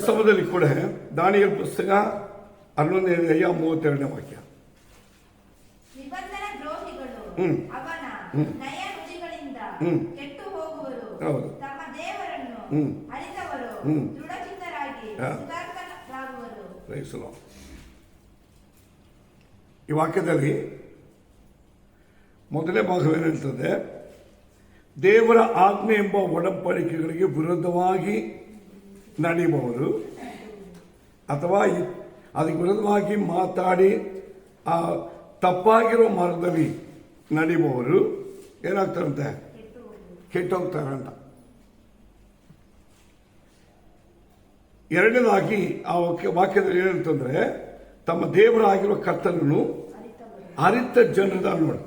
ಸಮಯದಲ್ಲಿ ಕೂಡ ದಾನಿಯಲ್ ಪುಸ್ತಕ ಹನ್ನೊಂದನೇ ಅಧ್ಯಾಯ ಮೂವತ್ತೆರಡನೇ ವಾಕ್ಯ ಹ್ಮ್. ಹ್ಮ್. ಹ್ಮ್. ಹೌದು. ಹ್ಮ್. ಹ್ಮ್. ಗ್ರಹಿಸಲು ಈ ವಾಕ್ಯದಲ್ಲಿ ಮೊದಲನೇ ಭಾಗ ಹೇಳ್ತದೆ ದೇವರ ಆಜ್ಞೆ ಎಂಬ ಒಡಂಬಡಿಕೆಗಳಿಗೆ ವಿರುದ್ಧವಾಗಿ ನಡೆಯಬಹುದು ಅಥವಾ ಅದಕ್ಕೆ ವಿರುದ್ಧವಾಗಿ ಮಾತಾಡಿ, ಆ, ತಪ್ಪಾಗಿರೋ ಮಾರ್ಗದಲ್ಲಿ ನಡಿಬಹುದು. ಏನಾಗ್ತಾರಂತೆ? ಕೆಟ್ಟೋಗ್ತಾರಂತ. ಎರಡನೇದಾಗಿ ಆ ವಾಕ್ಯದಲ್ಲಿ ಏನಂತಂದ್ರೆ, ತಮ್ಮ ದೇವರಾಗಿರುವ ಕರ್ತನನ್ನು ಅರಿತ ಜನರ ನೋಡಿ.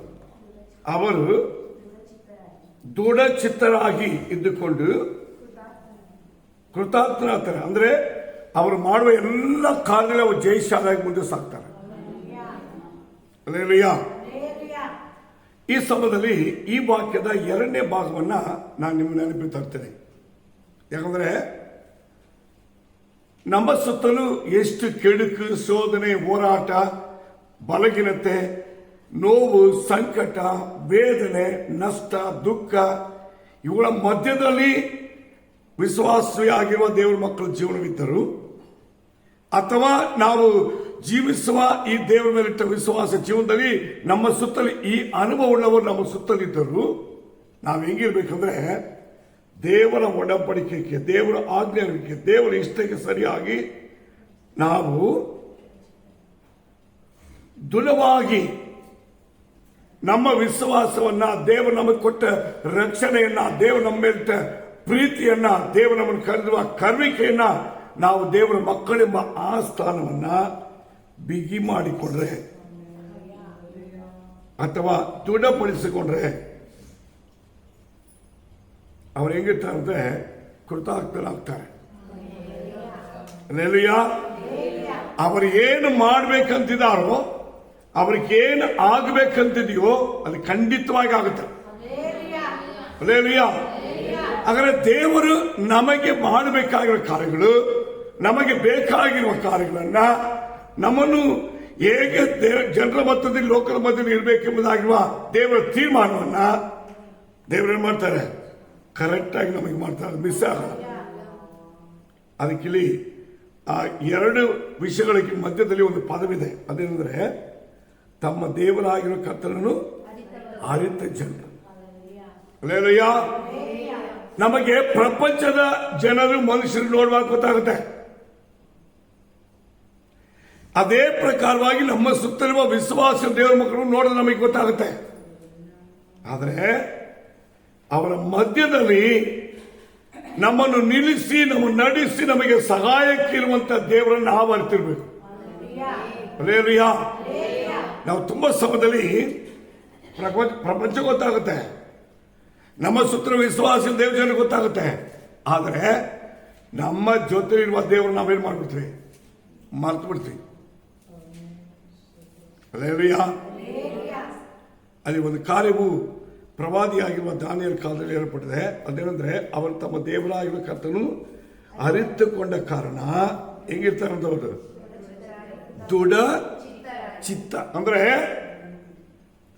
ಅವರು ದೃಢಚಿತ್ತರಾಗಿ ಇದ್ದುಕೊಂಡು ಕೃತಾರ್ಥನಾಗ್ತಾರೆ ಅಂದ್ರೆ ಅವರು ಮಾಡುವ ಎಲ್ಲ ಕಾರ್ಯಗಳು ಅವರು ಜಯಶಾಲಾಗಿ ಮುಂದೆ ಸಾಕ್ತಾರೆ. ಈ ಸಮಯದಲ್ಲಿ ಈ ವಾಕ್ಯದ ಎರಡನೇ ಭಾಗವನ್ನ ನಾನು ನಿಮ್ಮ ನೆನಪಿ ತರ್ತೇನೆ. ಯಾಕಂದ್ರೆ ನಮ್ಮ ಸುತ್ತಲೂ ಎಷ್ಟು ಕೆಡುಕು, ಶೋಧನೆ, ಹೋರಾಟ ಬಲಗಿನತೆ ನೋವು, ಸಂಕಟ, ವೇದನೆ, ನಷ್ಟ, ದುಃಖ, ಇವುಗಳ ಮಧ್ಯದಲ್ಲಿ ವಿಶ್ವಾಸಿಯಾಗಿರುವ ದೇವರ ಮಕ್ಕಳ ಜೀವನವಿದ್ದರು, ಅಥವಾ ನಾವು ಜೀವಿಸುವ ಈ ದೇವರ ಮೇಲಿಟ್ಟ ವಿಶ್ವಾಸ ಜೀವನದಲ್ಲಿ ನಮ್ಮ ಸುತ್ತಲೂ ಈ ಅನುಭವವುಳ್ಳವರು ನಮ್ಮ ಸುತ್ತಲಿದ್ದರು, ನಾವು ಹೆಂಗಿರ್ಬೇಕಂದ್ರೆ ದೇವರ ಒಡಂಬಡಿಕೆಗೆ, ದೇವರ ಆಜ್ಞೆಗೆ ದೇವರ ಇಷ್ಟಕ್ಕೆ ಸರಿಯಾಗಿ ನಾವು ದುಲವಾಗಿ ನಮ್ಮ ವಿಶ್ವಾಸವನ್ನ ದೇವರು ನಮಗೆ ಕೊಟ್ಟ ರಕ್ಷಣೆಯನ್ನ, ದೇವರು ನಮ್ಮ ಮೇಲಿಟ್ಟ ಪ್ರೀತಿಯನ್ನ ದೇವರು ನಮ್ಮನ್ನು ಕರೆದುವ ಕರ್ವಿಕೆಯನ್ನ ನಾವು ದೇವರ ಮಕ್ಕಳೆಂಬ ಆ ಸ್ಥಾನವನ್ನ ಬಿಗಿ ಮಾಡಿಕೊಂಡ್ರೆ ಅಥವಾ ದೃಢಪಡಿಸಿಕೊಂಡ್ರೆ ಅವ್ರು ಹೆಂಗಿರ್ತಾರೆ ಅಂದ್ರೆ ಕೃತಾರ್ಥರಾಗ್ತಾರೆ. ಅವರು ಏನು ಮಾಡ್ಬೇಕಂತಿದಾರೋ ಅವ್ರಿಗೆ ಏನು ಆಗ್ಬೇಕಂತಿದೆಯೋ ಅದು ಖಂಡಿತವಾಗಿ ಆಗುತ್ತೆ. ಹಾಗಾದ್ರೆ ದೇವರು ನಮಗೆ ಮಾಡಬೇಕಾಗಿರುವ ಕಾರ್ಯಗಳು, ನಮಗೆ ಬೇಕಾಗಿರುವ ಕಾರ್ಯಗಳನ್ನ ನಮ್ಮನ್ನು ಹೇಗೆ ಜನರ ಮಟ್ಟದಲ್ಲಿ ಲೋಕದ ಮಧ್ಯದಲ್ಲಿ ಇರಬೇಕೆಂಬುದಾಗಿರುವ ದೇವರ ತೀರ್ಮಾನವನ್ನ ದೇವರು ಏನ್ ಮಾಡ್ತಾರೆ? ಕರೆಕ್ಟ್ ಆಗಿ ನಮಗೆ ಮಾಡ್ತಾರೆ. ಮಿಸ್ ಆಗಲ್ಲ. ಅದಕ್ಕಿಲ್ಲಿ ಆ ಎರಡು ವಿಷಯಗಳ ಮಧ್ಯದಲ್ಲಿ ಒಂದು ಪದವಿದೆ. ಅದೇನೆಂದ್ರೆ ತಮ್ಮ ದೇವರಾಗಿರೋ ಕರ್ತನನ್ನು ಅರಿತ ಜನರು. ಅಲ್ಲೇಲಯ್ಯ ನಮಗೆ ಪ್ರಪಂಚದ ಜನರು ಮನುಷ್ಯರು ನೋಡುವಾಗ ಗೊತ್ತಾಗುತ್ತೆ. ಅದೇ ಪ್ರಕಾರವಾಗಿ ನಮ್ಮ ಸುತ್ತಲಿರುವ ವಿಶ್ವಾಸ ದೇವರ ಮಕ್ಕಳು ನೋಡಿದ್ರೆ ನಮಗೆ ಗೊತ್ತಾಗುತ್ತೆ. ಆದರೆ ಅವರ ಮಧ್ಯದಲ್ಲಿ ನಮ್ಮನ್ನು ನಿಲ್ಲಿಸಿ ನಮ್ಮ ನಡೆಸಿ ನಮಗೆ ಸಹಾಯಕ್ಕಿರುವಂತ ದೇವರನ್ನು ನಾವು ಅರಿತಿರ್ಬೇಕು ಅಲ್ಲೇಲಯ್ಯ ನಾವು ತುಂಬಾ ಸಮಯದಲ್ಲಿ ಪ್ರಪಂಚ ಗೊತ್ತಾಗುತ್ತೆ. ನಮ್ಮ ಸುತ್ತ ವಿಶ್ವಾಸ ದೇವ್ರ ಜನ ಗೊತ್ತಾಗುತ್ತೆ. ಆದರೆ ನಮ್ಮ ಜೊತೆ ಇರುವ ದೇವರು ನಾವೇನ್ ಮಾಡ್ಬಿಡ್ತೀವಿ? ಮರ್ತು ಬಿಡ್ತೀವಿ ಅಲ್ಲಿ ಒಂದು ಕಾರ್ಯವು ಪ್ರವಾದಿಯಾಗಿರುವ ದಾನಿಯರ ಕಾಲದಲ್ಲಿ ಏರ್ಪಟ್ಟಿದೆ. ಅದೇನಂದ್ರೆ, ಅವರು ತಮ್ಮ ದೇವರಾಗಿರುವ ಕರ್ತನು ಅರಿತುಕೊಂಡ ಕಾರಣ ಹೆಂಗಿರ್ತಾರಂತವರು ದುಡ ಚಿತ್ತ. ಅಂದ್ರೆ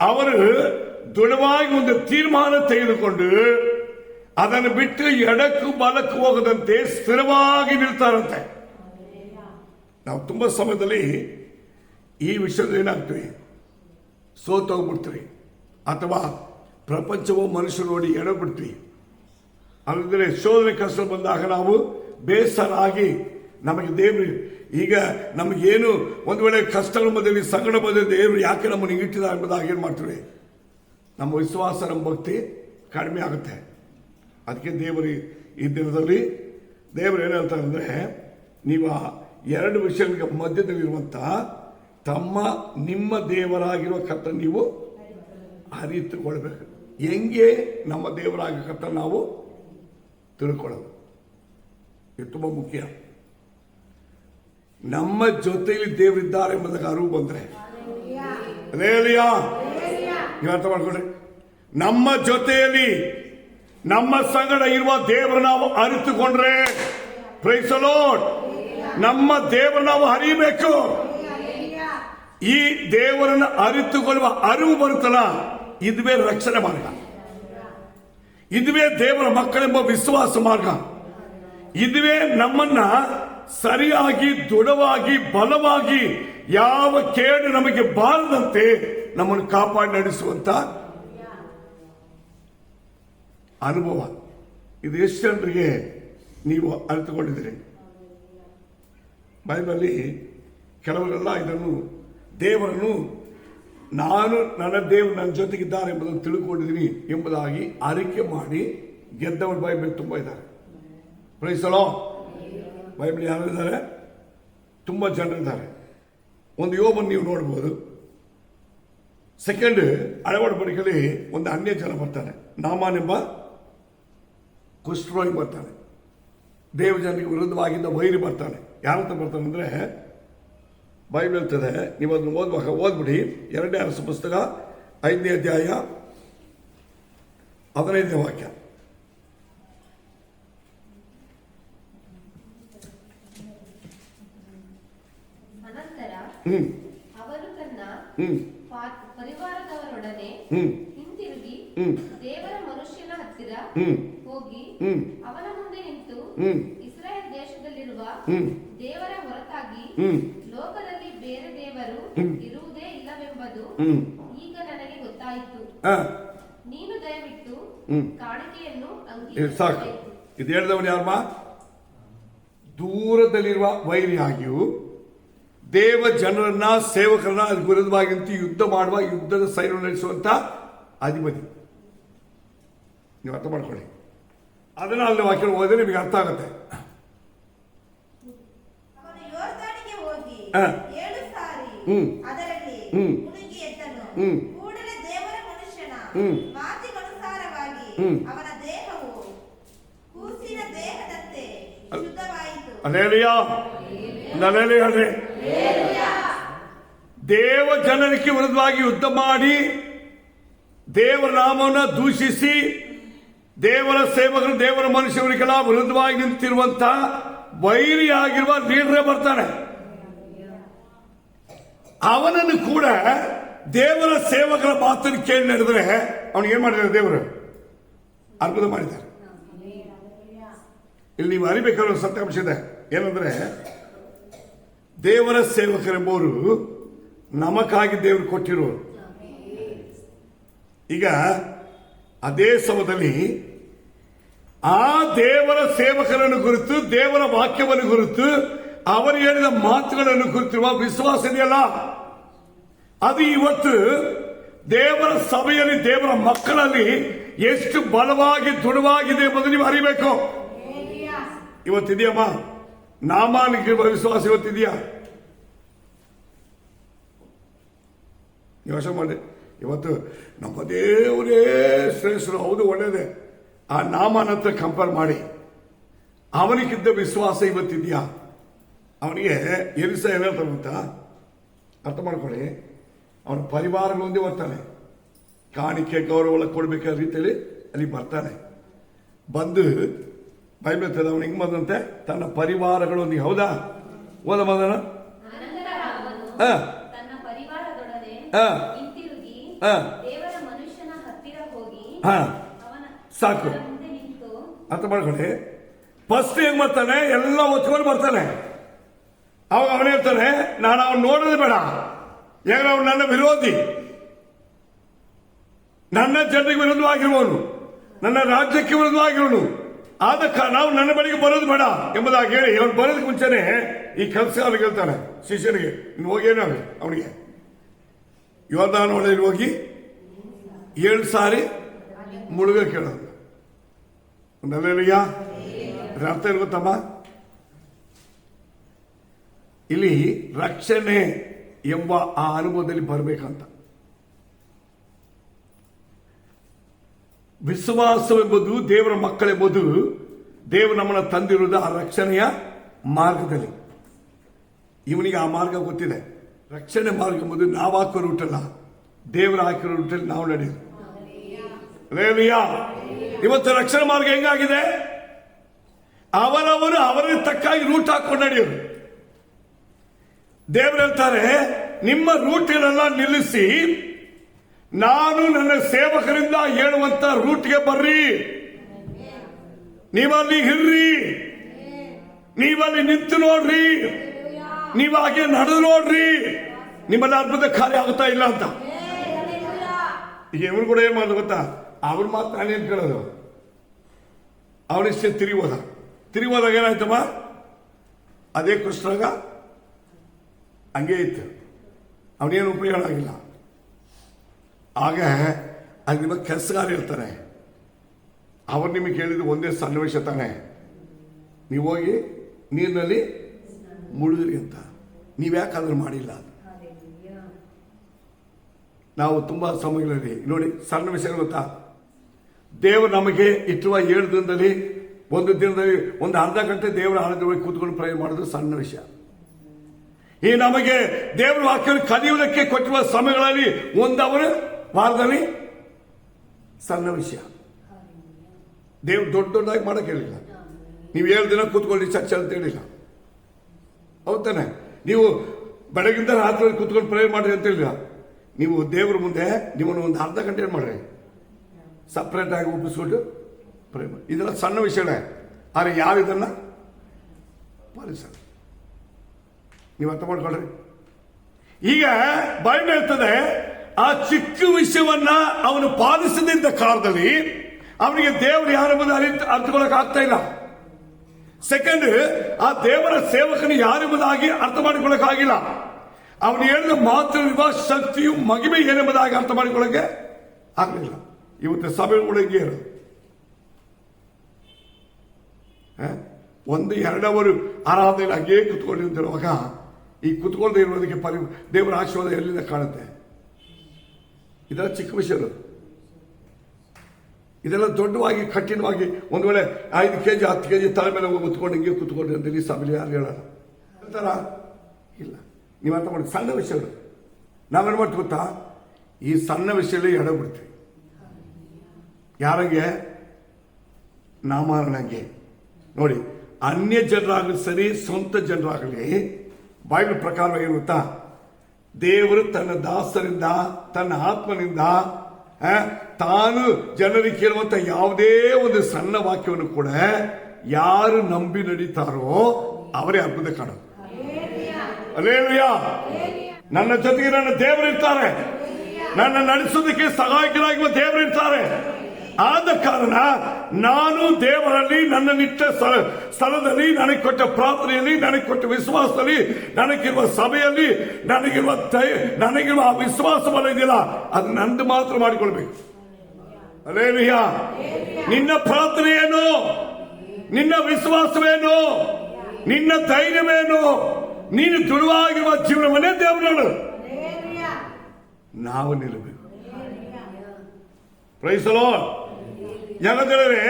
ಅವರು ದೃಢವಾಗಿ ಒಂದು ತೀರ್ಮಾನ ತೆಗೆದುಕೊಂಡು ಅದನ್ನು ಬಿಟ್ಟು ಎಡಕ್ಕೂ ಬಲಕ್ಕೂ ಹೋಗದಂತೆ ಸ್ಥಿರವಾಗಿ ನಿಲ್ತಾರಂತೆ. ನಾವು ತುಂಬಾ ಸಮಯದಲ್ಲಿ ಈ ವಿಷಯದಲ್ಲಿ ಏನಾಗ್ತೀವಿ ಸೋತೋಗ್ಬಿಡ್ತೀವಿ ಅಥವಾ ಪ್ರಪಂಚವೋ ಮನುಷ್ಯರು ನೋಡಿ ಎಡಬಿಡ್ತೀವಿ ಅಂದರೆ ಶೋಧನೆ ಕಷ್ಟ ಬಂದಾಗ ನಾವು ಬೇಸರಾಗಿ ನಮಗೆ ದೇವರು ಈಗ ನಮಗೇನು ಒಂದು ವೇಳೆ ಕಷ್ಟಗಳ ಮಧ್ಯೆ ಸಂಕಟ ಮಧ್ಯದಲ್ಲಿ ದೇವರು ಯಾಕೆ ನಮ್ಮನ್ನು ಇಟ್ಟಿದ್ದಾರೆ ಎಂಬುದಾಗಿ ಏನು ಮಾಡ್ತೀವಿ ನಮ್ಮ ವಿಶ್ವಾಸ ನಮ್ಮ ಭಕ್ತಿ ಕಡಿಮೆ ಆಗುತ್ತೆ. ಅದಕ್ಕೆ ದೇವರು ಈ ದಿನದಲ್ಲಿ ದೇವರು ಏನು ಹೇಳ್ತಾರೆ ಅಂದರೆ ನೀವು ಎರಡು ವಿಷಯಗಳ ಮಧ್ಯದಲ್ಲಿರುವಂಥ ತಮ್ಮ ನಿಮ್ಮ ದೇವರಾಗಿರುವ ಕತ್ತ ನೀವು ಅರಿತುಕೊಳ್ಬೇಕು. ಹೆಂಗೆ ನಮ್ಮ ದೇವರಾಗಿ ಕತ್ತ ನಾವು ತಿಳ್ಕೊಳ್ಳೋದು. ಇದು ತುಂಬ ಮುಖ್ಯ. ನಮ್ಮ ಜೊತೆಯಲ್ಲಿ ದೇವರಿದ್ದಾರೆ ಎಂಬುದಕ್ಕೆ ಅರಿವು ಬಂದರೆ. ಅಲ್ಲೇಲಿಯಾ ನೀವು ಅರ್ಥ ಮಾಡ್ಕೊಳ್ರಿ ನಮ್ಮ ಜೊತೆಯಲ್ಲಿ ನಮ್ಮ ಸಂಗಡ ಇರುವ ದೇವರು ನಾವು ಅರಿತುಕೊಂಡ್ರೆ ಪ್ರೈಸಲೋಡ್ ನಮ್ಮ ದೇವರ ನಾವು ಅರಿಯಬೇಕು ಈ ದೇವರನ್ನ ಅರಿತುಕೊಳ್ಳುವ ಅರಿವು ಬರುತ್ತಲ್ಲ, ಇದುವೇ ರಕ್ಷಣೆ ಮಾರ್ಗ. ಇದುವೇ ದೇವರ ಮಕ್ಕಳೆಂಬ ವಿಶ್ವಾಸ ಮಾರ್ಗ. ಇದುವೇ ನಮ್ಮನ್ನ ಸರಿಯಾಗಿ, ದೃಢವಾಗಿ, ಬಲವಾಗಿ ಯಾವ ಕೇಡು ನಮಗೆ ಬಾರದಂತೆ ನಮ್ಮನ್ನು ಕಾಪಾಡಿ ನಡೆಸುವಂತ ಅನುಭವ. ಇದು ಎಷ್ಟು ಜನರಿಗೆ ನೀವು ಅರಿತುಕೊಂಡಿದ್ದೀರಿ? ಬೈಬಲ್ಲಿ ಕೆಲವರೆಲ್ಲ ಇದನ್ನು ದೇವರನ್ನು ನಾನು ನನ್ನ ದೇವರು ನನ್ನ ಜೊತೆಗಿದ್ದಾರೆ ಎಂಬುದನ್ನು ತಿಳ್ಕೊಂಡಿದ್ದೀನಿ ಎಂಬುದಾಗಿ ಆರೈಕೆ ಮಾಡಿ ಗೆದ್ದವರು ಬೈಬಲ್ ತುಂಬ ಇದ್ದಾರೆ. ಪ್ರೈಸಲೋ ಬೈಬಲ್ ಯಾರು ಇದ್ದಾರೆ? ತುಂಬ ಜನರಿದ್ದಾರೆ. ಒಂದು ಯೋಬನ್ ನೀವು ನೋಡ್ಬೋದು. ಸೆಕೆಂಡ್ ಅಳವಡಿಕೆಯಲ್ಲಿ ಒಂದು ಅನ್ಯ ಜನ ಬರ್ತಾನೆ ನಾಮಾನೆಂಬ ಕುಷ್ಠರೋಗಿ ಬರ್ತಾನೆ. ದೇವಜನಿಗೆ ವಿರುದ್ಧವಾಗಿದ್ದ ವೈರಿ ಬರ್ತಾನೆ. ಯಾರಂತ ಬರ್ತಾನೆ ಅಂದರೆ ಬೈಬಲ್ ಹೇಳ್ತದೆ ನೀವು ಅದನ್ನು ಓದುವಾಗ ಓದ್ಬಿಡಿ. ಎರಡನೇ ಅರಸು ಪುಸ್ತಕ ಐದನೇ ಅಧ್ಯಾಯ ಹದಿನೈದನೇ ವಾಕ್ಯ. ಹ್ಞೂ ಹ್ಮ್ ಅವನು ತನ್ನ ಹ್ಮ್ ಪಾ- ಪರಿವಾರದವರೊಡನೆ ಹಿಂತಿರುಗಿ ದೇವರ ಮನುಷ್ಯನ ಹತ್ತಿರ ಹೋಗಿ ಅವನ ಮುಂದೆ ನಿಂತು ಇಸ್ರಾಯೇಲ್ ದೇಶದಲ್ಲಿರುವ ದೇವರ ಹೊರತಾಗಿ ಲೋಕದಲ್ಲಿ ಬೇರೆ ದೇವರು. ಇರುವುದೇ ಇಲ್ಲವೆಂಬುದು ಈಗ ನನಗೆ ಗೊತ್ತಾಯಿತು. ನೀನು ದಯವಿಟ್ಟು. ಕಾಣಿಕೆಯನ್ನು ಸಾಕು. ಅಂಗೀಕರಿಸಬೇಕು ಇದು ಹೇಳಿದವನು ಯಾರಮ್ಮ ದೂರದಲ್ಲಿರುವ ವೈರಿಯಾಗಿಯೂ ದೇವ ಜನರನ್ನ ಸೇವಕರನ್ನ ಅದಕ್ಕೆ ವಿರುದ್ಧವಾಗಿಂತ ಯುದ್ಧ ಮಾಡುವ ಯುದ್ಧದ ಸೈನ್ಯ ನಡೆಸುವಂತ ಅಧಿಪತಿ ನೀವು ಅರ್ಥ ಮಾಡ್ಕೊಳ್ಳಿ ಅದನ್ನ ಅಲ್ಲಿ ವಾಕ್ಯ ಓದಿದ್ರೆ ನಿಮಗೆ ಅರ್ಥ ಆಗುತ್ತೆ ಹ್ಮ್. ಹ್ಮ್. ಹ್ಮ್. ಹ್ಮ್. ಹ್ಮ್. ಅಲ್ಲೇಲಿಯಾ ನಲ್ಲೇಲಿ ಹೇಳ್ರಿ ದೇವ ಜನರಿಗೆ ವಿರುದ್ಧವಾಗಿ ಯುದ್ಧ ಮಾಡಿ, ದೇವರ ನಾಮವನ್ನು ದೂಷಿಸಿ, ದೇವರ ಸೇವಕರು, ದೇವರ ಮನುಷ್ಯರಿಗೆಲ್ಲ ವಿರುದ್ಧವಾಗಿ ನಿಂತಿರುವಂತ ವೈರಿಯಾಗಿರುವ ಲೀಡರೇ ಬರ್ತಾನೆ. ಅವನನ್ನು ಕೂಡ ದೇವರ ಸೇವಕರ ಮಾತನ್ನು ಕೇಳಿ ನಡೆದ್ರೆ ಅವನಿಗೆ ಏನ್ ಮಾಡಿದ್ದಾರೆ ದೇವರು? ಅರ್ಬುದ ಮಾಡಿದ್ದಾರೆ ಇಲ್ಲಿ ನೀವು ಅರಿಬೇಕಾದ ಸತ್ಯಾಂಶ ಇದೆ. ಏನಂದ್ರೆ ದೇವರ ಸೇವಕರೆಂಬುವರು ನಮಗಾಗಿ ದೇವರು ಕೊಟ್ಟಿರೋರು ಈಗ ಅದೇ ಸಮಯದಲ್ಲಿ ಆ ದೇವರ ಸೇವಕರನ್ನು ಕುರಿತು ದೇವರ ವಾಕ್ಯವನ್ನು ಕುರಿತು ಅವರು ಹೇಳಿದ ಮಾತುಗಳನ್ನು ಕುರಿತಿರುವ ವಿಶ್ವಾಸನೆಯಲ್ಲ ಅದು ಇವತ್ತು ದೇವರ ಸಭೆಯಲ್ಲಿ ದೇವರ ಮಕ್ಕಳಲ್ಲಿ ಎಷ್ಟು ಬಲವಾಗಿ ದೃಢವಾಗಿದೆ ಎಂಬುದು ನೀವು ಅರಿಬೇಕು. ಇವತ್ತಿದೆಯಮ್ಮ ನಾಮಾನಿಗೆ ವಿಶ್ವಾಸ ಇವತ್ತಿದೆಯಾ? ಯೋಚನೆ ಮಾಡಿ. ಇವತ್ತು ನಮ್ಮ ದೇವರೇ ಶ್ರೇಷ್ಠರು, ಹೌದು ಒಳ್ಳೇದೇ ಆ ನಾಮನ ಹತ್ರ ಕಂಪೇರ್ ಮಾಡಿ. ಅವನಿಗಿದ್ದ ವಿಶ್ವಾಸ ಇವತ್ತಿದೆಯಾ? ಅವನಿಗೆ ಎರಿಸ ಏನೇಳ್ತಾನೆ ಗೊತ್ತಾ? ಅರ್ಥ ಮಾಡ್ಕೊಳ್ಳಿ. ಅವನ ಪರಿವಾರಗಳೊಂದೇ ಬರ್ತಾನೆ. ಕಾಣಿಕೆ, ಗೌರವ ಕೊಡಬೇಕಾದ ರೀತಿಯಲ್ಲಿ ಅಲ್ಲಿ ಬರ್ತಾನೆ. ಬಂದು ಬೈಬಲ್ ಹೇಳ್ತದೆ ಅವನು ಹಿಂಗೆ ಬಂದಂತೆ ತನ್ನ ಪರಿವಾರಗಳೊಂದಿಗೆ ಹೌದಾ? ಓದ ಮದನ ಹಾಂ. ಹಾ. ಹಾ. ಹಾ. ಸಾಕು. ಅಂತ ಅರ್ಥ ಮಾಡ್ಕೊಳ್ಳಿ. ಫಸ್ಟ್ ಹೆಂಗ್ ಬರ್ತಾನೆ ಎಲ್ಲ ಒತ್ಕೊಂಡು ಬರ್ತಾನೆ. ಅವಾಗ ಅವನು ಹೇಳ್ತಾನೆ ನಾನು ಅವನು ನೋಡೋದು ಬೇಡ. ಯಾಕಂದ್ರೆ ಅವನು ನನ್ನ ವಿರೋಧಿ? ನನ್ನ ಜನರಿಗೆ ವಿರುದ್ಧವಾಗಿರುವವನು. ನನ್ನ ರಾಜ್ಯಕ್ಕೆ ವಿರುದ್ಧವಾಗಿರುವನು ಆದ ನಾವು ನನ್ನ ಬಳಿಗೆ ಬರೋದು ಬೇಡ ಎಂಬುದಾಗಿ ಹೇಳಿ ಅವನು ಬರೋದಕ್ಕೆ ಮುಂಚೆನೆ ಈ ಕೆಲಸ ಅವನಿಗೆ ಹೇಳ್ತಾನೆ, ಶಿಷ್ಯನಿಗೆ, ನೀನು ಹೋಗಿ ಏನಾಗಲಿ ಅವನಿಗೆ. ಯೋಧಾನ ಒಳಗೆ ಹೋಗಿ ಏಳು ಸಾರಿ ಮುಳುಗ ಕೇಳೋದು ಅರ್ಥ ಏನು ಇಲ್ಲಿ ರಕ್ಷಣೆ ಎಂಬ ಆ ಅನುಭವದಲ್ಲಿ ಬರಬೇಕಂತ. ವಿಶ್ವಾಸವೆಂಬುದು ದೇವರ ಮಕ್ಕಳೆಂಬುದು ದೇವರು ನಮ್ಮನ್ನು ತಂದಿರುವುದು ಆ ರಕ್ಷಣೆಯ ಮಾರ್ಗದಲ್ಲಿ. ಇವನಿಗೆ ಆ ಮಾರ್ಗ ಗೊತ್ತಿದೆ. ರಕ್ಷಣೆ ಮಾರ್ಗ ಎಂಬುದು ನಾವು ಹಾಕೋ ರೂಟಲ್ಲ ದೇವರು ಹಾಕಿರೋ ರೂಟಲ್ಲಿ ನಾವು ನಡೆಯೋದು. ರೇವಿಯ ಇವತ್ತು ರಕ್ಷಣೆ ಮಾರ್ಗ ಹೆಂಗಾಗಿದೆ? ಅವರವರು ಅವರಿಗೆ ತಕ್ಕಾಗಿ ರೂಟ್ ಹಾಕೊಂಡು ನಡೆಯೋರು ದೇವರು ಹೇಳ್ತಾರೆ, ನಿಮ್ಮ ರೂಟ್ ಏನೆಲ್ಲ ನಿಲ್ಲಿಸಿ ನಾನು ನನ್ನ ಸೇವಕರಿಂದ ಹೇಳುವಂತ ರೂಟ್ಗೆ ಬರ್ರಿ. ನೀವಲ್ಲಿ ಇರ್ರಿ ನೀವಲ್ಲಿ ನಿಂತು ನೋಡ್ರಿ. ನೀವು ಹಾಗೆ ನಡೆದು ನೋಡ್ರಿ. ನಿಮ್ಮಲ್ಲಿ ಅದ್ಭುತ ಖಾಲಿ ಆಗುತ್ತಾ ಇಲ್ಲ ಅಂತ. ಇವ್ರು ಕೂಡ ಏನ್ ಮಾಡೋದು ಗೊತ್ತಾ? ಅವ್ರ ಮಾತು ನಾನೇನ್ ಕೇಳೋದು? ಅವನಿಷ್ಟೇ ತಿರುಗಿ ಹೋದ ಏನಾಯ್ತಮ್ಮ? ಅದೇ ಕೃಷ್ಣಾಗ ಹಂಗೆ ಇತ್ತು. ಅವನೇನು ಉಪಯೋಗ ಆಗಿಲ್ಲ. ಆಗ ಅಲ್ಲಿ ನಿಮಗೆ ಕೆಲಸಗಾರ ಇರ್ತಾರೆ. ಅವ್ರು ನಿಮಗೆ ಹೇಳಿದ್ರು ಒಂದೇ ಸನ್ನಿವೇಶ ತಾನೆ. ನೀವು ಹೋಗಿ ನೀರಿನಲ್ಲಿ ಮುಳುಗ್ರಿ ಅಂತ. ನೀವ್ಯಾಕೆ ಅದನ್ನು ಮಾಡಿಲ್ಲ ನಾವು ತುಂಬ ಸಮಯಗಳಲ್ಲಿ ನೋಡಿ ಸಣ್ಣ ವಿಷಯ ಗೊತ್ತಾ? ದೇವರು ನಮಗೆ ಇಟ್ಟುವ ಏಳು ದಿನದಲ್ಲಿ, ಒಂದು ದಿನದಲ್ಲಿ, ಒಂದು ಅರ್ಧ ಗಂಟೆ ದೇವರ ಆನಂದವಾಗಿ ಕೂತ್ಕೊಂಡು ಪ್ರಯೋಗ ಮಾಡೋದು ಸಣ್ಣ ವಿಷಯ ಈ ನಮಗೆ ದೇವರು ವಾಕ್ಯ ಕಲಿಯುವುದಕ್ಕೆ ಕೊಟ್ಟಿರುವ ಸಮಯಗಳಲ್ಲಿ ಒಂದು ಅವರು ವಾರದಲ್ಲಿ ಸಣ್ಣ ವಿಷಯ. ದೇವ್ರು ದೊಡ್ಡ ದೊಡ್ಡದಾಗಿ ಮಾಡಕ್ಕೆ ಹೇಳಿಲ್ಲ. ನೀವು ಏಳು ದಿನ ಕೂತ್ಕೊಳ್ಳಿ, ಚರ್ಚೆ ಅಂತ ಹೇಳಿಲ್ಲ. ಹೌದಾನೆ ನೀವು ಬೆಳಗಿಂದ ರಾತ್ರಿ ಕೂತ್ಕೊಂಡು ಪ್ರೇಯರ್ ಮಾಡ್ರಿ ಅಂತ ಹೇಳಿಲ್ಲ. ನೀವು ದೇವ್ರ ಮುಂದೆ ನಿಮ್ಮನ್ನು ಒಂದು ಅರ್ಧ ಗಂಟೆ ಮಾಡ್ರಿ? ಸಪ್ರೇಟ್ ಆಗಿ ಒಪ್ಪಿಸ್ಬಿಟ್ಟು ಪ್ರೇಮ ಇದೆಲ್ಲ ಸಣ್ಣ ವಿಷಯನೇ ಆದರೆ ಯಾರು ಇದನ್ನ? ಪಾಲಿಸಲ್ಲ ನೀವು ಅರ್ಥ ಮಾಡ್ಕೊಳ್ರಿ. ಈಗ ಬೈಬಲ್ ಹೇಳ್ತದೆ ಆ ಚಿಕ್ಕ ವಿಷಯವನ್ನ ಅವನು ಪಾಲಿಸದಿದ್ದ ಕಾಲದಲ್ಲಿ ಅವನಿಗೆ ದೇವರು ಯಾರೆಂಬುದು ಅರ್ಥಕೊಳಕ್ ಆಗ್ತಾ ಇಲ್ಲ. ಸೆಕೆಂಡ್ ಆ ದೇವರ ಸೇವಕನು ಯಾರೆಂಬುದಾಗಿ ಅರ್ಥ ಮಾಡಿಕೊಳ್ಳಕ್ ಆಗಿಲ್ಲ ಅವನು ಹೇಳಿದ ಮಾತಿರುವ ಶಕ್ತಿಯು ಮಗಿಮೆ ಏನೆಂಬುದಾಗಿ ಅರ್ಥ ಮಾಡಿಕೊಳ್ಳಕ್ಕೆ ಆಗಲಿಲ್ಲ. ಇವತ್ತು ಸಭೆ ಒಳಗೆ? ಒಂದು, ಎರಡವರು ಆರಾಧನೆ ಹಾಗೇ ಕುತ್ಕೊಂಡಿರುವಾಗ ಈ ಕುತ್ಕೊಳ್ಳದೆ ಇರೋದಕ್ಕೆ ಪರಿ ದೇವರ ಆಶೀರ್ವಾದ ಎಲ್ಲಿಂದ ಕಾಣುತ್ತೆ? ಇದೆಲ್ಲ ಚಿಕ್ಕ ವಿಷಯಗಳು ಇದೆಲ್ಲ ದೊಡ್ಡವಾಗಿ, ಕಠಿಣವಾಗಿ ಒಂದು ವೇಳೆ ಐದು ಕೆಜಿ, ಹತ್ತು ಕೆಜಿ ತಲೆ ಮೇಲೆ ಹೋಗಿ ಕುತ್ಕೊಂಡು ಹಿಂಗೆ ಕುತ್ಕೊಂಡು ಅಂತ ಈ ಸಭೆಲಿ ಯಾರು ಹೇಳೋಣ ಹೇಳ್ತಾರ? ಇಲ್ಲ. ನೀವು ಅರ್ಥ ಮಾಡಿ ಸಣ್ಣ ವಿಷಯಗಳು ನಾವೇನು ಮಾಡ್ತೀವಿ ಗೊತ್ತಾ? ಈ ಸಣ್ಣ ವಿಷಯದಲ್ಲಿ ಎಡಬಿಡ್ತೀವಿ ಯಾರಂಗೆ? ನಾಮಾರಣಂಗೆ ನೋಡಿ, ಅನ್ಯ ಜನರಾಗಲಿ ಸರಿ, ಸ್ವಂತ ಜನರಾಗಲಿ ಏನು ಗೊತ್ತಾ? ದೇವರು ತನ್ನ ದಾಸರಿಂದ, ತನ್ನ ಆತ್ಮನಿಂದ ತಾನು ಜನರಿಗೆ ಕೇಳುವಂತ ಯಾವುದೇ ಒಂದು ಸಣ್ಣ ವಾಕ್ಯವನ್ನು ಕೂಡ ಯಾರು ನಂಬಿ ನಡೀತಾರೋ ಅವರೇ ಅದ್ಭುತ ಕಾಣೋದು ಅಲ್ಲೇಲುಯ್ಯ ನನ್ನ ಜೊತೆಗೆ ನನ್ನ ದೇವರಿರ್ತಾರೆ ನನ್ನ ನಡೆಸೋದಕ್ಕೆ ಸಹಾಯಕರಾಗುವ ದೇವರಿರ್ತಾರೆ ಆದ ಕಾರಣ ನಾನು ದೇವರಲ್ಲಿ ನನ್ನ ನಿಟ್ಟ ಸ್ಥಳ- ಸ್ಥಳದಲ್ಲಿ ನನಗೆ ಕೊಟ್ಟ ಪ್ರಾರ್ಥನೆಯಲ್ಲಿ ನನಗೆ ಕೊಟ್ಟ ವಿಶ್ವಾಸದಲ್ಲಿ ನನಗಿರುವ ಸಭೆಯಲ್ಲಿ ನನಗಿರುವ ನನಗಿರುವ ಆ ವಿಶ್ವಾಸ ಬಲ ಇದೆಯಲ್ಲ ಅದು ನಂದು ಮಾತ್ರ ಮಾಡಿಕೊಳ್ಬೇಕು. ಅಲೇಲಿಯ ನಿನ್ನ ಪ್ರಾರ್ಥನೆ ಏನು ನಿನ್ನ ವಿಶ್ವಾಸವೇನು ನಿನ್ನ ಧೈರ್ಯವೇನು ನೀನು ದುರ್ವಾಗಿರುವ ಜೀವನವನ್ನೇ ದೇವರು ನಾವು ನಿಲ್ಲಬೇಕು. ಪ್ರೈಸಲೋ ಯಾಕಂದ್ರೆ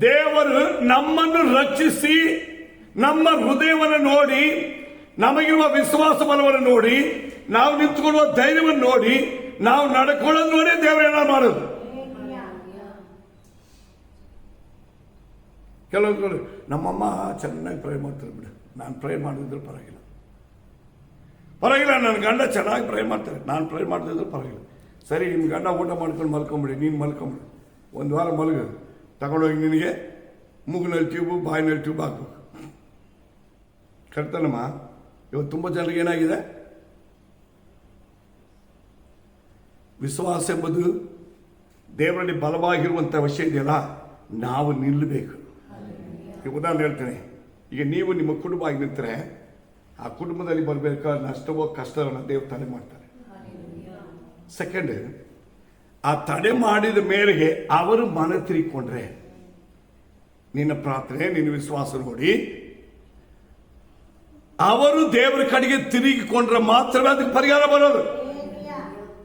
ದೇವರು ನಮ್ಮನ್ನು ರಕ್ಷಿಸಿ, ನಮ್ಮ ಹೃದಯವನ್ನು ನೋಡಿ, ನಮಗಿರುವ ವಿಶ್ವಾಸ ಬಲವನ್ನು ನೋಡಿ, ನಾವು ನಿಂತುಕೊಳ್ಳುವ ಧೈರ್ಯವನ್ನು ನೋಡಿ, ನಾವು ನಡ್ಕೊಳ್ಳೋದು ನೋಡಿ ದೇವರೆಲ್ಲ ಮಾಡೋದು. ಕೆಲವರು ನಮ್ಮಮ್ಮ ಚೆನ್ನಾಗಿ ಪ್ರೇ ಮಾಡ್ತಾರೆ ಬಿಡು. ನಾನು ಪ್ರೇ ಮಾಡಿದ್ರು ಪರವಾಗಿಲ್ಲ. ಪರವಾಗಿಲ್ಲ, ನನ್ನ ಗಂಡ ಚೆನ್ನಾಗಿ ಪ್ರೇ ಮಾಡ್ತಾರೆ. ನಾನು ಪ್ರೇ ಮಾಡ್ತಿದ್ರು ಪರವಾಗಿಲ್ಲ. ಸರಿ ನಿಮ್ಮ ಗಂಡ ಊಟ ಮಾಡ್ಕೊಂಡು ಮಲ್ಕೊಂಬಿಡಿ, ನೀನು ಮಲ್ಕೊಂಬಿಡಿ. ಒಂದು ವಾರ ಮಲಗ. ತಗೊಂಡೋಗಿ ನಿನಗೆ ಮೂಗಿನಲ್ಲಿ ಟ್ಯೂಬು ಬಾಯಿನಲ್ಲಿ ಟ್ಯೂಬ್ ಹಾಕ್ಬೇಕು. ಕರ್ತನಮ್ಮ ಇವತ್ತು ತುಂಬ ಜನರಿಗೆ ಏನಾಗಿದೆ? ವಿಶ್ವಾಸ ಎಂಬುದು ದೇವರಲ್ಲಿ ಬಲವಾಗಿರುವಂಥ ವಿಷಯ ಇದೆಯಲ್ಲ ನಾವು ನಿಲ್ಲಬೇಕು. ಈಗ ಉದಾಹರಣೆ ಹೇಳ್ತೇನೆ ಈಗ ನೀವು ನಿಮ್ಮ ಕುಟುಂಬ ಆಗಿ ನಿಂತರೆ ಆ ಕುಟುಂಬದಲ್ಲಿ ಬರಬೇಕಾದ ನಷ್ಟವೋ ಕಷ್ಟವನ್ನು ದೇವ್ರು ತಲೆ ಮಾಡ್ತಾರೆ. ಸೆಕೆಂಡ್ ಆ ತಡೆ ಮಾಡಿದ ಮೇರೆಗೆ ಅವರು ಮನ ತಿರುಗಿಕೊಂಡ್ರೆ, ನಿನ್ನ ಪ್ರಾರ್ಥನೆ, ನಿನ್ನ ವಿಶ್ವಾಸ ನೋಡಿ. ಅವರು ದೇವರ ಕಡೆಗೆ ತಿರುಗಿಕೊಂಡ್ರೆ ಮಾತ್ರವೇ ಅದಕ್ಕೆ ಪರಿಹಾರ ಬರೋದು.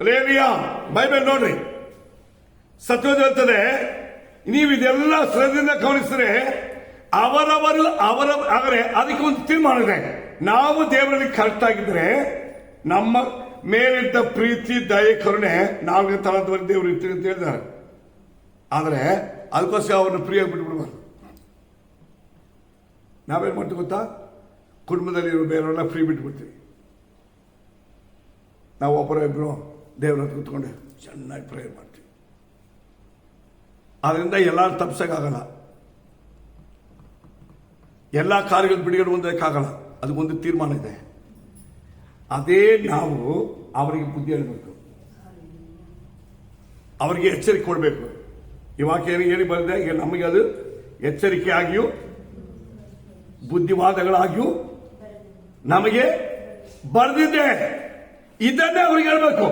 ರೇವಿಯಾ ಬೈಬಲ್ ನೋಡ್ರಿ. ಸತ್ಯದ ಹೇಳ್ತದೆ, ನೀವು ಇದೆಲ್ಲ ಶ್ರದ್ಧೆಯಿಂದ ಗಮನಿಸಿದ್ರೆ, ಅವರವರು, ಅವರ, ಆದರೆ ಅದಕ್ಕೆ ಒಂದು ತೀರ್ಮಾನ ಇದೆ. ನಾವು ದೇವರಲ್ಲಿ ಕರೆಕ್ಟ್ ಆಗಿದ್ರೆ ನಮ್ಮ ಮೇಲಿದ್ದ ಪ್ರೀತಿ ದಯೆ ಕರುಣೆ ನಾಲ್ಕು ತಳದವರೆಗೆ ದೇವರು ಇರ್ತೀವಿ ಅಂತ ಹೇಳಿದ್ದಾರೆ ಆದರೆ ಅದಕ್ಕೋಸ್ಕರ ಅವ್ರನ್ನ ಫ್ರೀ ಆಗಿ ಬಿಟ್ಬಿಡ್ಬಾರ್ದು ನಾವೇನ್ ಮಾಡ್ತೀವಿ ಗೊತ್ತಾ ಕುಟುಂಬದಲ್ಲಿ ಇರೋ ಬೇರೆಯವರೆಲ್ಲ ಫ್ರೀ ಬಿಟ್ಬಿಡ್ತೀವಿ ನಾವು ಒಬ್ಬರ ಇಬ್ಬರು ದೇವ್ರ ಹತ್ರ ಕೂತ್ಕೊಂಡು ಚೆನ್ನಾಗಿ ಪ್ರೇಯರ್ ಮಾಡ್ತೀವಿ ಅದರಿಂದ ಎಲ್ಲರೂ ತಪ್ಸಕ್ಕಾಗಲ್ಲ ಎಲ್ಲ ಕಾರ್ಯಗಳು ಬಿಡುಗಡೆ ಹೊಂದಕ್ಕಾಗಲ್ಲ ಅದಕ್ಕೊಂದು ತೀರ್ಮಾನ ಇದೆ ಅದೇ ನಾವು ಅವರಿಗೆ ಬುದ್ಧಿ ಹೇಳಬೇಕು. ಅವರಿಗೆ ಎಚ್ಚರಿಕೆ ಕೊಡಬೇಕು. ಇವಾಗ ಏನು ಹೇಳಿ ಬರದೆ ಈಗ ನಮಗೆ ಅದು ಎಚ್ಚರಿಕೆ ಆಗಿಯೂ, ಬುದ್ಧಿವಾದಗಳಾಗಿಯೂ ನಮಗೆ ಬರೆದಿದ್ದೆ ಇದನ್ನೇ ಅವ್ರಿಗೆ ಹೇಳಬೇಕು.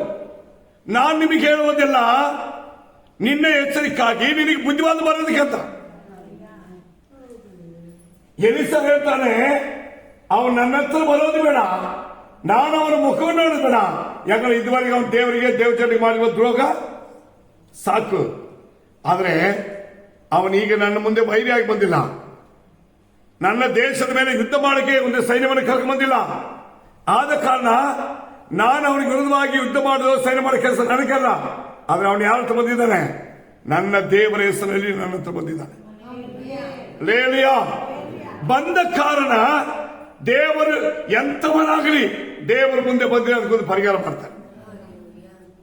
ನಾನು ನಿಮಗೆ ಹೇಳುವುದಿಲ್ಲ, ನಿನ್ನೆ ಎಚ್ಚರಿಕೆಯಾಗಿ ನಿನಗೆ ಬುದ್ಧಿವಾದ ಬರೋದಕ್ಕೆ ಅಂತ. ಎಲಿಸ ಹೇಳ್ತಾನೆ, ಅವನು ನನ್ನ ಹತ್ರ ಬರೋದು ಬೇಡ. ನಾನು ಅವನ ಮುಖವನ್ನು ನೋಡಿದನ ಯಾಕಂದ್ರೆ ಇದುವರೆಗೆ ಅವನು ದೇವರಿಗೆ ದೇವಚರಿಗೆ ಮಾಡಿರುವ ದ್ರೋಹ ಸಾಕು. ಆದರೆ ಅವನೀಗ ನನ್ನ ಮುಂದೆ ವೈರಿಯಾಗಿ ಬಂದಿಲ್ಲ. ನನ್ನ ದೇಶದ ಮೇಲೆ ಯುದ್ಧ ಮಾಡಕ್ಕೆ ಒಂದು ಸೈನ್ಯವನ್ನು ಕರ್ಕೊಂಡು ಬಂದಿಲ್ಲ. ಆದ ಕಾರಣ ನಾನು ಅವನಿಗೆ ವಿರುದ್ಧವಾಗಿ ಯುದ್ಧ ಮಾಡುವ ಸೈನ್ಯ ಮಾಡೋ ಕೆಲಸ ನನಗಲ್ಲ ಆದ್ರೆ ಅವನು ಯಾರ ಹತ್ರ ಬಂದಿದ್ದಾನೆ? ನನ್ನ ದೇವರ ಹೆಸರಲ್ಲಿ ನನ್ನ ಹತ್ರ ಬಂದಿದ್ದಾನೆ. ಲೇಲಿಯ ಬಂದ ಕಾರಣ ದೇವರು ಎಂಥವನಾಗಲಿ ದೇವರ ಮುಂದೆ ಬಂದ್ರೆ ಅದಕ್ಕೊಂದು ಪರಿಹಾರ ಮಾಡ್ತಾರೆ.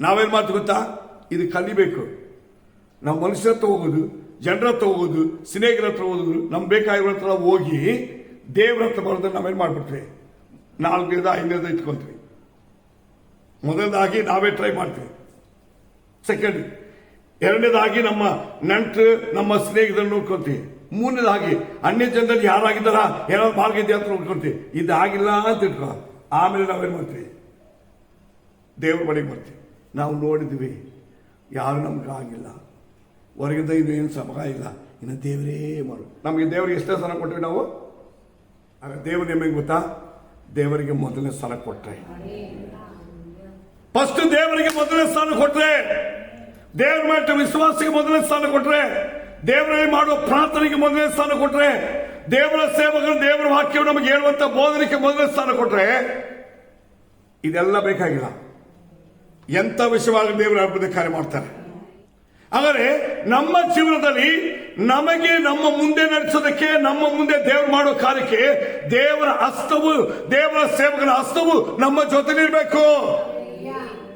ನಾವೇನ್ ಮಾತು ಗೊತ್ತಾ? ಇದು ಕಲಿಬೇಕು. ನಮ್ಮ ಮನುಷ್ಯರ ಹತ್ರ ಹೋಗೋದು, ಜನರ ಹತ್ರ ಹೋಗೋದು, ಸ್ನೇಹಿತರ ಹತ್ರ ಹೋಗೋದು, ನಮ್ಗೆ ಬೇಕಾಗಿರೋ ಹತ್ರ ಹೋಗಿ ದೇವ್ರ ಹತ್ರ ಬರೋದು ನಾವೇನ್ ಮಾಡ್ಬಿಟ್ವಿ? ನಾಲ್ಕೈದು ಐದೈದು ಇಟ್ಕೊಂತೀವಿ. ಮೊದಲದಾಗಿ ನಾವೇ ಟ್ರೈ ಮಾಡ್ತೀವಿ. ಸೆಕೆಂಡ್ ಎರಡನೇದಾಗಿ ನಮ್ಮ ನಂಟು ನಮ್ಮ ಸ್ನೇಹಿತರನ್ನು ನೋಡ್ಕೊಂತೀವಿ. ಮೂರನೇದಾಗಿ ಅನ್ಯ ಜನರಲ್ಲಿ ಯಾರಾಗಿದ್ದಾರ, ಏನಾದ್ರು ಮಾರ್ಗಿದ್ಯಾ ಅಂತ ನೋಡ್ಕೊಳ್ತೀವಿ ಇದು ಆಗಿಲ್ಲ ಅಂತ ಇಟ್ಕೊ. ಆಮೇಲೆ ನಾವೇನ್ ಮಾಡ್ತೀವಿ? ದೇವ್ರ ಬಳಿಗೆ ಬರ್ತೀವಿ. ನಾವು ನೋಡಿದ್ವಿ, ಯಾರು ನಮ್ಗೆ ಆಗಿಲ್ಲ. ಹೊರಗಿಂದ ಇದು ಏನು ಸಮಗ ಇಲ್ಲ. ಇನ್ನು ದೇವರೇ ಮಾಡು ನಮಗೆ ದೇವರಿಗೆ ಎಷ್ಟೇ ಸ್ಥಾನ ಕೊಟ್ಟಿವಿ ನಾವು? ಆಗ ದೇವರು ನಿಮಗೆ ಗೊತ್ತಾ? ದೇವರಿಗೆ ಮೊದಲನೇ ಸ್ಥಾನ ಕೊಟ್ಟರೆ ಫಸ್ಟ್ ದೇವರಿಗೆ ಮೊದಲನೇ ಸ್ಥಾನ ಕೊಟ್ಟರೆ ದೇವ್ರ ಮೇಲೆ ವಿಶ್ವಾಸಕ್ಕೆ ಮೊದಲನೇ ಸ್ಥಾನ ಕೊಟ್ರೆ. ದೇವರಲ್ಲಿ ಮಾಡುವ ಪ್ರಾರ್ಥನೆಗೆ ಮೊದಲನೇ ಸ್ಥಾನ ಕೊಟ್ರೆ, ದೇವರ ಸೇವಕರು ದೇವರ ವಾಕ್ಯವು ನಮಗೆ ಹೇಳುವಂತ ಬೋಧನೆಗೆ ಮೊದಲನೇ ಸ್ಥಾನ ಕೊಟ್ರೆ, ಇದೆಲ್ಲ ಬೇಕಾಗಿಲ್ಲ. ಎಂತ ವಿಷಯವಾಗಿ ದೇವರ ಅದ್ಭುತ ಕಾರ್ಯ ಮಾಡ್ತಾರೆ. ಆದರೆ ನಮ್ಮ ಜೀವನದಲ್ಲಿ ನಮಗೆ ನಮ್ಮ ಮುಂದೆ ನಡೆಸೋದಕ್ಕೆ, ನಮ್ಮ ಮುಂದೆ ದೇವರು ಮಾಡೋ ಕಾರ್ಯಕ್ಕೆ ದೇವರ ಹಸ್ತವು, ದೇವರ ಸೇವಕನ ಹಸ್ತವು ನಮ್ಮ ಜೊತೆಲಿರ್ಬೇಕು.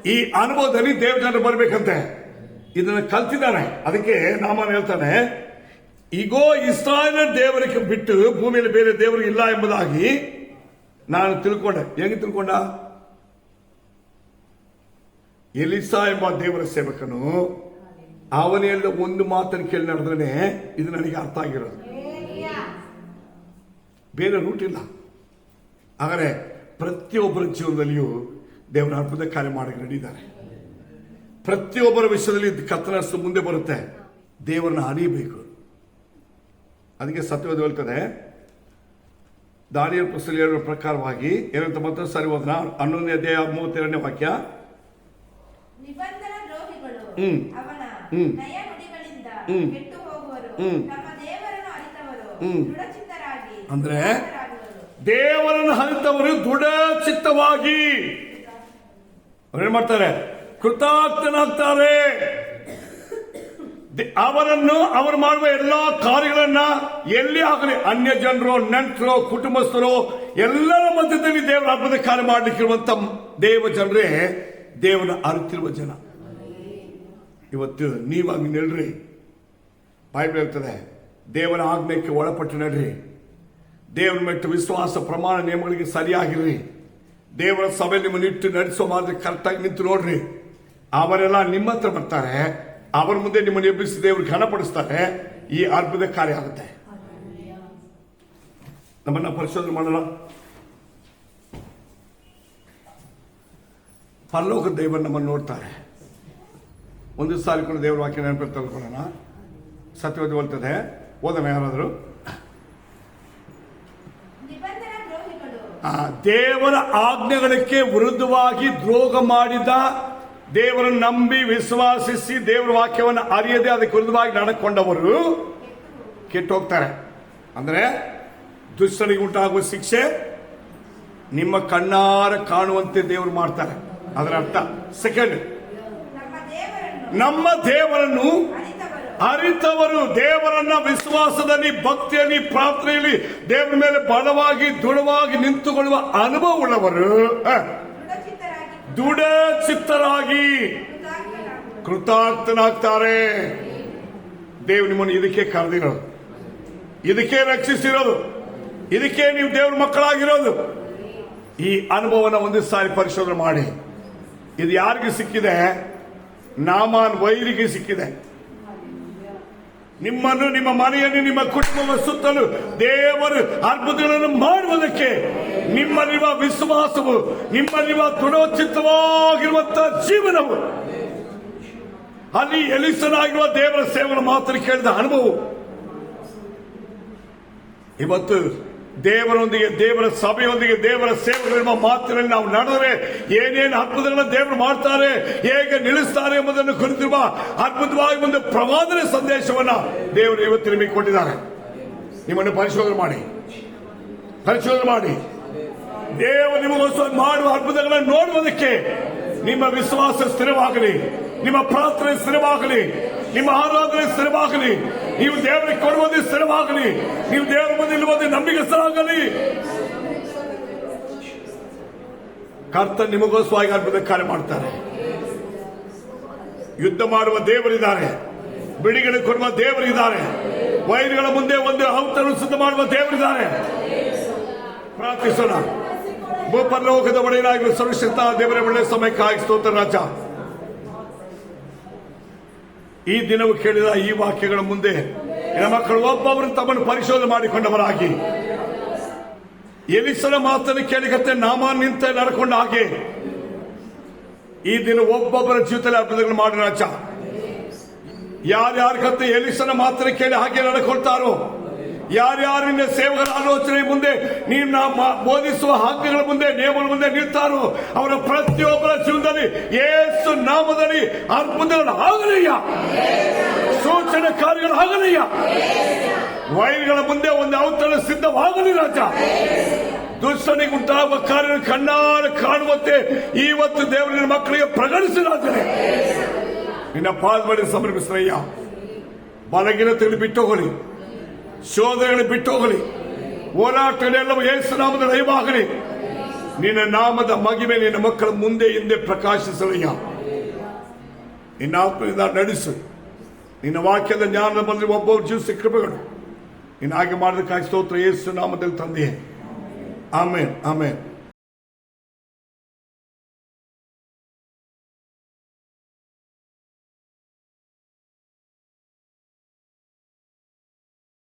ಈ ಅನುಭವದಲ್ಲಿ ಬರಬೇಕಂತೆ ಬರ್ಬೇಕಂತೆ. ಇದನ್ನ ಕಲ್ತಿದ್ದಾನೆ. ಅದಕ್ಕೆ ನಾಮನ್ ಹೇಳ್ತಾನೆ ಈಗೋ ಇಸ್ರಾಯೇಲ್ ದೇವರಿಗೆ ಬಿಟ್ಟು ಭೂಮಿಯಲ್ಲಿ ಬೇರೆ ದೇವರು ಇಲ್ಲ ಎಂಬುದಾಗಿ ನಾನು ತಿಳ್ಕೊಂಡೆ. ಹೇಗೆ ತಿಳ್ಕೊಂಡ? ಎಲಿಸಾ ಎಂಬ ದೇವರ ಸೇವಕನು ಅವನೆಲ್ಲ ಒಂದು ಮಾತನ್ನು ಕೇಳಿ ನಡೆದ್ರೆ ಇದು ನನಗೆ ಅರ್ಥ ಆಗಿರೋದು. ಬೇರೆ ರೂಟ್ ಇಲ್ಲ. ಆದರೆ ಪ್ರತಿಯೊಬ್ಬರ ಜೀವನದಲ್ಲಿಯೂ ದೇವರ ಅದ್ಭುತ ಕಾರ್ಯ ಮಾಡಿ ನಡೀತಾರೆ ಪ್ರತಿಯೊಬ್ಬರ ವಿಷಯದಲ್ಲಿ ಕತ್ತನಸ್ತು ಮುಂದೆ ಬರುತ್ತೆ ದೇವರನ್ನ ಅರಿಯಬೇಕು ಅದಕ್ಕೆ ಸತ್ಯವಾದ ಹೇಳ್ತದೆ ದಾರಿಯ ಪುಸ್ತಕ ಹೇಳುವ ಪ್ರಕಾರವಾಗಿ ಏನಂತ ಮತ್ತೆ ಸರಿ ಹೋದ ಹನ್ನೊಂದನೇ ಅಧ್ಯಾಯ ಮೂವತ್ತೆರಡನೇ ವಾಕ್ಯ ಹ್ಮ್. ಹ್ಮ್. ಹ್ಮ್. ಹ್ಮ್. ಹ್ಮ್. ಅಂದ್ರೆ? ದೇವರನ್ನು ಹರಿತವರು ದೃಢ ಚಿತ್ತವಾಗಿ ಅವ್ರೇನ್ ಮಾಡ್ತಾರೆ ಕೃತಾರ್ಥನಾಗ್ತಾರೆ. ಅವರನ್ನು ಅವರು ಮಾಡುವ ಎಲ್ಲಾ ಕಾರ್ಯಗಳನ್ನ ಎಲ್ಲಿ ಆಗಲಿ ಅನ್ಯ ಜನರು, ನೆಂಟರು, ಕುಟುಂಬಸ್ಥರು, ಎಲ್ಲರ ಮಧ್ಯದಲ್ಲಿ ದೇವರ ಅದ್ಭುತ ಕಾರ್ಯ ಮಾಡಲಿಕ್ಕಿರುವಂತ ದೇವ ಜನರೇ, ದೇವನ ಅರಿತಿರುವ ಜನ. ಇವತ್ತು ನೀವಾಗಿ ನೆಲ್ರಿ ಬೈಬಲ್ ಹೇಳ್ತದೆ ದೇವರ ಆಜ್ಞೆಗೆ ಒಳಪಟ್ಟು ನಡ್ರಿ ದೇವರ ಮೆಟ್ಟು ವಿಶ್ವಾಸ, ಪ್ರಮಾಣ, ನಿಯಮಗಳಿಗೆ ಸರಿಯಾಗಿರ್ರಿ. ದೇವರ ಸಭೆ ನಿಮ್ಮನ್ನು ಇಟ್ಟು ನಡೆಸೋ ಮಾತ್ರ ಕರೆಕ್ಟಾಗಿ ನಿಂತು ನೋಡ್ರಿ. ಅವರೆಲ್ಲ ನಿಮ್ಮ ಹತ್ರ ಬರ್ತಾರೆ ಅವರ ಮುಂದೆ ನಿಮ್ಮನ್ನು ಎಬ್ಬಿಸಿ ದೇವರು ಘನಪಡಿಸ್ತಾರೆ ಈ ಅದ್ಭುತ ಕಾರ್ಯ ಆಗುತ್ತೆ. ನಮ್ಮನ್ನ ಪರಿಶೋಧನೆ ಮಾಡೋಣ. ಪರಲೋಕ ದೇವರು ನಮ್ಮನ್ನು ನೋಡ್ತಾರೆ. ಒಂದು ಸಾರಿ ಕೂಡ ದೇವರ ವಾಕ್ಯ ನೆನಪು ತೆಗೆದುಕೊಳ್ಳೋಣ ಸತ್ಯವಾದ ಹೋಲ್ತದೆ ಓದೋಣ ಯಾರಾದರೂ? ದೇವರ ಆಜ್ಞೆಗಳಿಗೆ ವಿರುದ್ಧವಾಗಿ ದ್ರೋಹ ಮಾಡಿದ ದೇವರನ್ನು ನಂಬಿ ವಿಶ್ವಾಸಿಸಿ ದೇವರ ವಾಕ್ಯವನ್ನು ಅರಿಯದೆ ಅದಕ್ಕೆ ವಿರುದ್ಧವಾಗಿ ನಡ್ಕೊಂಡವರು ಕೆಟ್ಟು ಹೋಗ್ತಾರೆ ಅಂದ್ರೆ ದುಷ್ಟರಿಗೆ ಉಂಟಾಗುವ ಶಿಕ್ಷೆ ನಿಮ್ಮ ಕಣ್ಣಾರ ಕಾಣುವಂತೆ ದೇವರು ಮಾಡ್ತಾರೆ. ಅದರ ಅರ್ಥ. ಸೆಕೆಂಡ್ ನಮ್ಮ ದೇವರನ್ನು ಅರಿತವರು. ದೇವರನ್ನ ವಿಶ್ವಾಸದಲ್ಲಿ, ಭಕ್ತಿಯಲ್ಲಿ, ಪ್ರಾರ್ಥನೆಯಲ್ಲಿ ದೇವರ ಮೇಲೆ ಬಲವಾಗಿ, ದೃಢವಾಗಿ ನಿಂತುಕೊಳ್ಳುವ ಅನುಭವ ಉಳ್ಳವರು. ದೃಢ ಚಿತ್ತರಾಗಿ. ಕೃತಾರ್ಥನಾಗ್ತಾರೆ. ದೇವ್ ನಿಮ್ಮನ್ನು ಇದಕ್ಕೆ ಕರೆದಿರೋದು. ಇದಕ್ಕೆ ರಕ್ಷಿಸಿರೋದು. ಇದಕ್ಕೆ ನೀವು ದೇವ್ರ ಮಕ್ಕಳಾಗಿರೋದು. ಈ ಅನುಭವನ ಒಂದು ಸಾರಿ ಪರಿಶೋಧನೆ ಮಾಡಿ. ಇದು ಯಾರಿಗೆ ಸಿಕ್ಕಿದೆ? ನಾಮಾನ್ ವೈರಿಗೆ ಸಿಕ್ಕಿದೆ. ನಿಮ್ಮನ್ನು, ನಿಮ್ಮ ಮನೆಯನ್ನು, ನಿಮ್ಮ ಕುಟುಂಬದ ಸುತ್ತಲೂ ದೇವರು ಅದ್ಭುತಗಳನ್ನು ಮಾಡುವುದಕ್ಕೆ ನಿಮ್ಮಲ್ಲಿರುವ ವಿಶ್ವಾಸವು ನಿಮ್ಮಲ್ಲಿರುವ ದೃಢೋಚಿತವಾಗಿರುವಂತಹ ಜೀವನವು. ಅಲ್ಲಿ ಎಲಿಸನಾಗಿರುವ ದೇವರ ಸೇವನ ಮಾತ್ರ ಕೇಳಿದ ಅನುಭವ ಇವತ್ತು ದೇವರೊಂದಿಗೆ, ದೇವರ ಸಭೆಯೊಂದಿಗೆ, ದೇವರ ಸೇವೆಗಳಿರುವ ಮಾತಿನಲ್ಲಿ ನಾವು ನಡೆದರೆ ಏನೇನು ಅದ್ಭುತಗಳನ್ನ ದೇವರು ಮಾಡ್ತಾರೆ, ಹೇಗೆ ನಿಲ್ಲಿಸ್ತಾರೆ ಎಂಬುದನ್ನು ಕುರಿತಿರುವ ಅದ್ಭುತವಾಗಿ ಒಂದು ಪ್ರವಾದನೆ ಸಂದೇಶವನ್ನ ದೇವರು ಇವತ್ತು ನಿಮಗೆ ಕೊಟ್ಟಿದ್ದಾರೆ. ನಿಮ್ಮನ್ನು ಪರಿಶೋಧನೆ ಮಾಡಿ. ಪರಿಶೋಧನೆ ಮಾಡಿ. ದೇವರು ನಿಮಗೋಸ್ಕರ ಮಾಡುವ ಅದ್ಭುತಗಳನ್ನು ನೋಡುವುದಕ್ಕೆ ನಿಮ್ಮ ವಿಶ್ವಾಸ ಸ್ಥಿರವಾಗಲಿ, ನಿಮ್ಮ ಪ್ರಾರ್ಥನೆ ಸ್ಥಿರವಾಗಲಿ ನಿಮ್ಮ ಆರಾಧನೆ ಸ್ಥಿರವಾಗಲಿ. ನೀವು ದೇವರಿಗೆ ಕೊಡುವುದೇ ಸ್ಥಿರವಾಗಲಿ. ನೀವು ದೇವರ ಮುಂದೆ ನಿಲ್ಲುವುದೇ ನಂಬಿಕೆಸ್ಥರಾಗಲಿ ಕರ್ತ ನಿಮಗೋಸ್ವಾಗಿ ಅದ್ಭುತ ಕಾರ್ಯ ಮಾಡ್ತಾರೆ. ಯುದ್ಧ ಮಾಡುವ ದೇವರಿದ್ದಾರೆ. ಬಿಡಿಗಳಿಗೆ ಕೊಡುವ ದೇವರಿದ್ದಾರೆ. ವೈರಿಗಳ ಮುಂದೆ ಒಂದು ಔತರನ್ನು ಸಿದ್ಧ ಮಾಡುವ ದೇವರಿದ್ದಾರೆ. ಪ್ರಾರ್ಥಿಸೋಣ. ಭೂಪರಲೋಕದ ಒಡೆಯನಾಗಿರುವ ಸರ್ವಶಕ್ತ ದೇವರ ಒಳ್ಳೆ ಸಮಯಕ್ಕಾಗಿ ಸ್ತೋತ್ರ ರಾಜ. ಈ ದಿನವು ಕೇಳಿದ ಈ ವಾಕ್ಯಗಳ ಮುಂದೆ ಹೆಣ್ಮಕ್ಕಳು ಮಕ್ಕಳು ಒಬ್ಬೊಬ್ಬರು ತಮ್ಮನ್ನು ಪರಿಶೋಧನೆ ಮಾಡಿಕೊಂಡವರಾಗಿ. ಎಲಿಸನ ಮಾತನ್ನು ಕೇಳಿಕತ್ತೆ ನಾಮ ನಿಂತ ನಡ್ಕೊಂಡ ಹಾಗೆ. ಈ ದಿನ ಒಬ್ಬೊಬ್ಬರ ಜೀವಿತದಲ್ಲಿ ಅದ್ಭುತಗಳು ಮಾಡಿ ರಾಜ. ಯಾರ್ಯಾರ ಕತ್ತೆ ಎಲಿಸನ ಮಾತನ್ನು ಕೇಳಿ ಹಾಗೆ ನಡ್ಕೊಳ್ತಾರೋ? ಯಾರ್ಯಾರು ನಿನ್ನ ಸೇವಕರ ಆಲೋಚನೆ ಮುಂದೆ ನೀನು ಬೋಧಿಸುವ ಹಕ್ಕುಗಳ ಮುಂದೆ ನಿಯಮಗಳ ಮುಂದೆ ನಿಲ್ತಾರೋ ಅವರ ಪ್ರತಿಯೊಬ್ಬರ ಜೀವನದಲ್ಲಿ ಏಸು ನಾಮದಲ್ಲಿ ಅದ್ಭುತಗಳು ಆಗಲಯ್ಯ ಸೂಚನೆ ಕಾರ್ಯಗಳು ಆಗಲಯ್ಯ ವೈರಿಗಳ ಮುಂದೆ ಒಂದು ಔತಣ ಸಿದ್ಧವಾಗಲಿ ರಾಜ. ದುಷ್ಟನಿಗೆ ಉಂಟಾಗುವ ಕಾರ್ಯ ಕಣ್ಣಾರ ಕಾಣುವಂತೆ ಇವತ್ತು ದೇವರಿನ ಮಕ್ಕಳಿಗೆ ಪ್ರಕಟಿಸಿ ರಾಜನೇ. ನಿನ್ನ ಪಾಲ್ಬಡಿ ಸಮರ್ಪಿಸ್ರಯ್ಯ ಬಲಗಿನ ತಿಳಿದು ಬಿಟ್ಟು ಹೋಗಲಿ ಶೋಧನೆಗಳು ಬಿಟ್ಟು ಹೋಗಲಿ ಹೋರಾಟಗಳೆಲ್ಲವೂ ಯೇಸು ನಾಮದ ದಯವಾಗಲಿ. ನಿನ್ನ ನಾಮದ ಮಗಿಮೆ ನಿನ್ನ ಮಕ್ಕಳ ಮುಂದೆ ಹಿಂದೆ ಪ್ರಕಾಶಿಸಲಯ್ಯ ನಿನ್ನ ಆತ್ಮದಿಂದ ನಡೆಸು. ನಿನ್ನ ವಾಕ್ಯದ ಜ್ಞಾನ ಬಂದರೆ ಒಬ್ಬೊಬ್ಬ ಜೀವಿಸ ಕೃಪೆಗಳು. ನೀನು ಹಾಗೆ ಮಾಡೋದಕ್ಕಾಗಿ ಸ್ತೋತ್ರ ಯೇಸು ನಾಮದಲ್ಲಿ ತಂದೆಯೇ. ಆಮೇನ್ ಆಮೇನ್.